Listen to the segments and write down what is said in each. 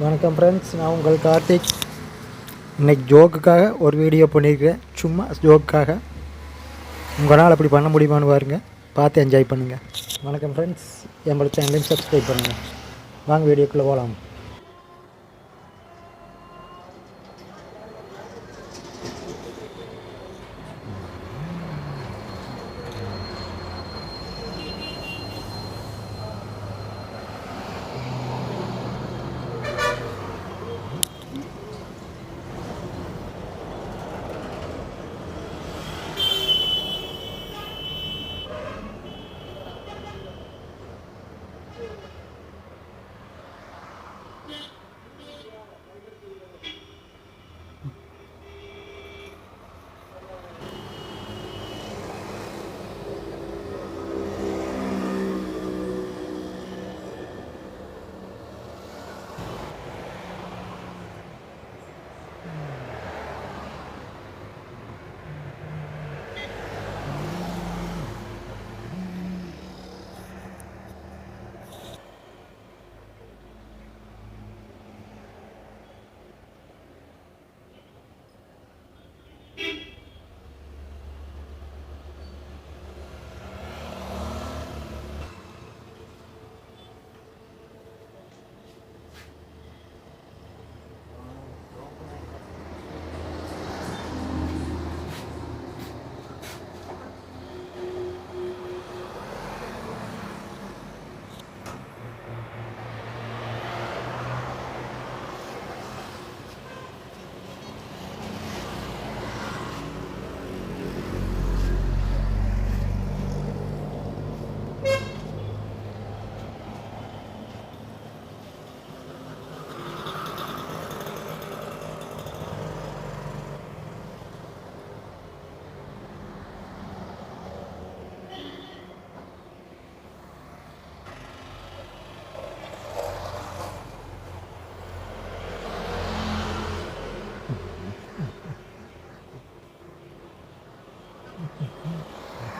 வணக்கம் ஃப்ரெண்ட்ஸ் நான் உங்கள் கார்த்திக். இன்னைக்கு ஜோக்குக்காக ஒரு வீடியோ பண்ணியிருக்கிறேன் சும்மா ஜோக்குக்காக. உங்களால் அப்படி பண்ண முடியுமான்னு பாருங்கள் பார்த்து என்ஜாய் பண்ணுங்கள் வணக்கம் ஃப்ரெண்ட்ஸ் எங்களோட சேனலையும் சப்ஸ்கிரைப் பண்ணுங்கள் வாங்க வீடியோக்குள்ளே போகலாம்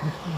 Mm-hmm.